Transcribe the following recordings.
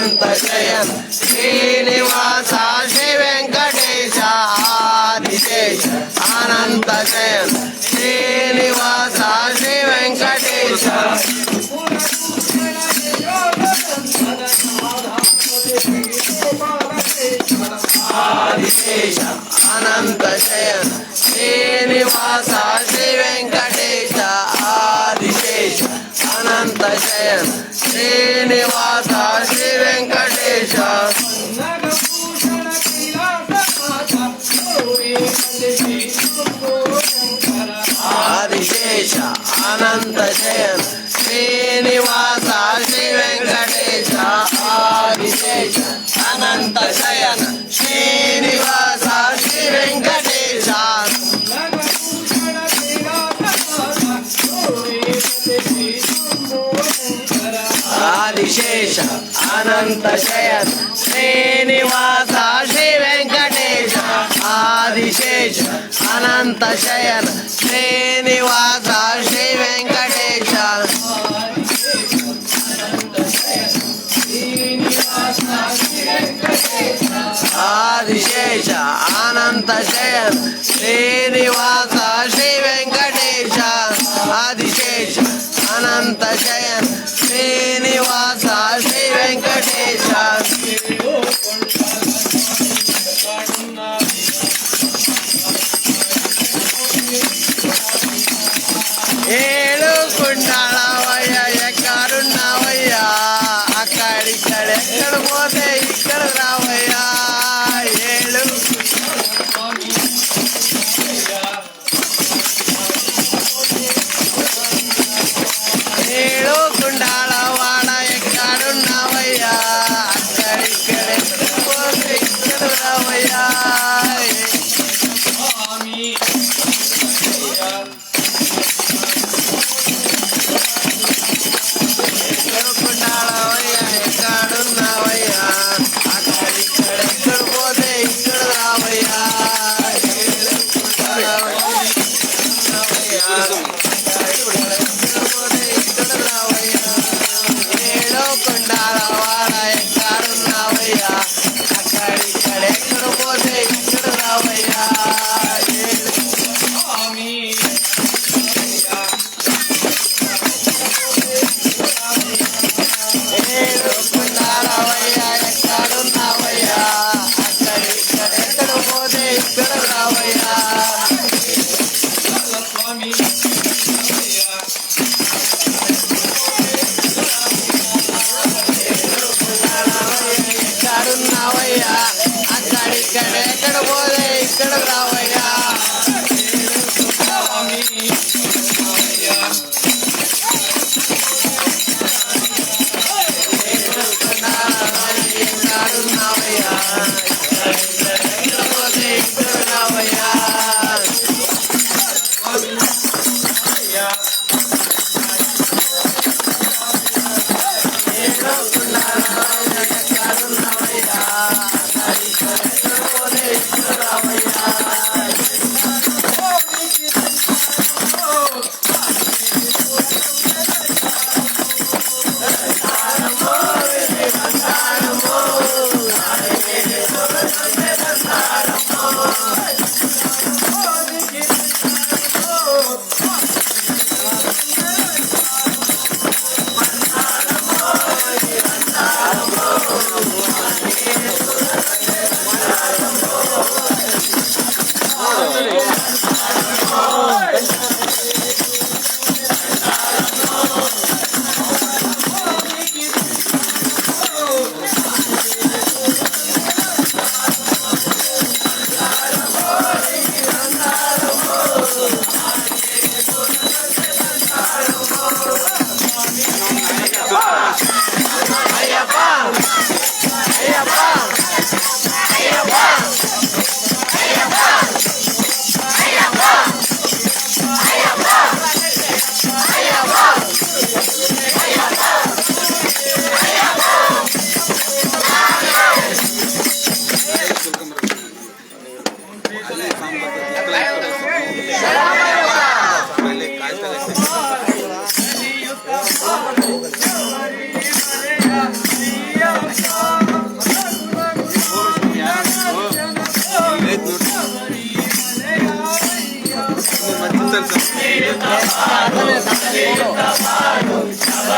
సంపశయం Srinivasa Shri Venkatesha Adisesha అనంతశయం Srinivasa Shri Venkatesha. Adisesha. అనంతశయ Srinivasa Shri Venkatesha Adisesha అనంతశయన Srinivasa Shri Venkatesha. Adisesha అనంతశయన Srinivasa Shri Venkatesha. poder That's what.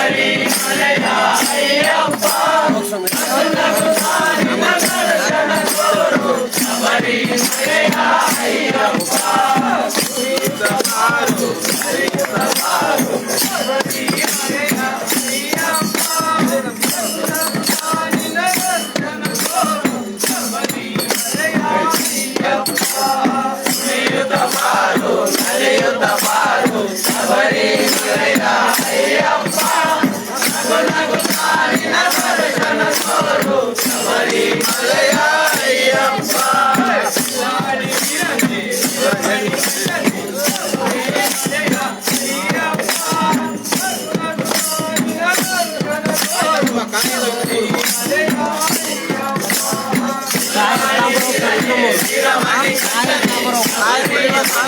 Sabarimala Ayyappa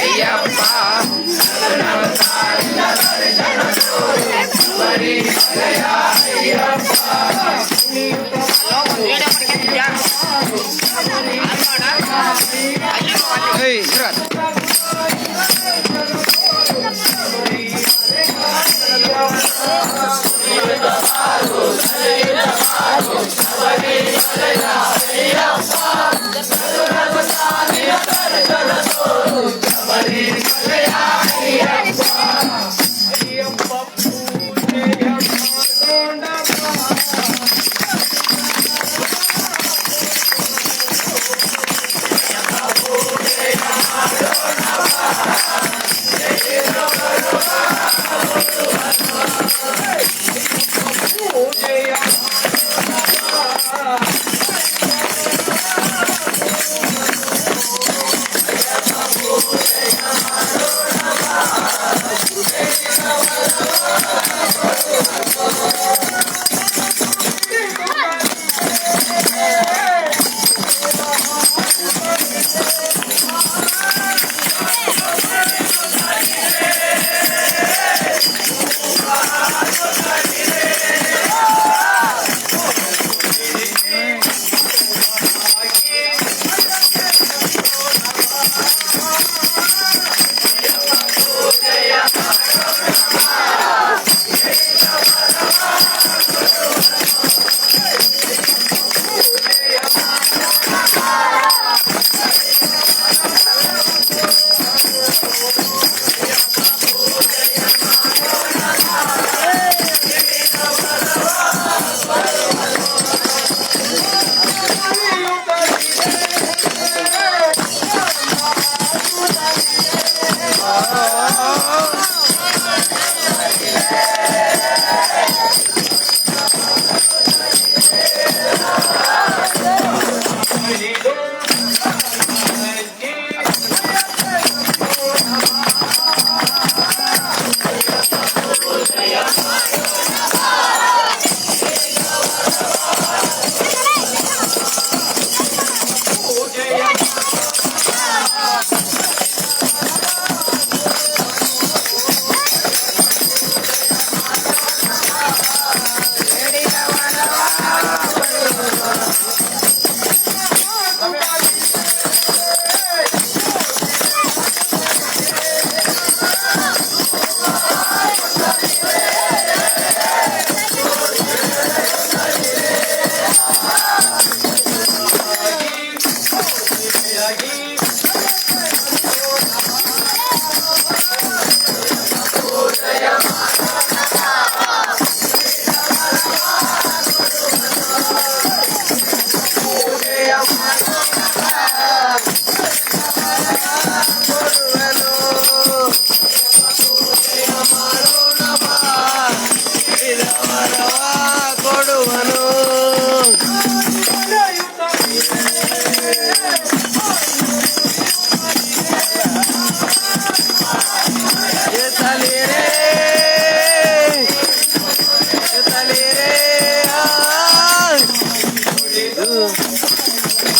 Ayyappa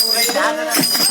உரையாடலாம்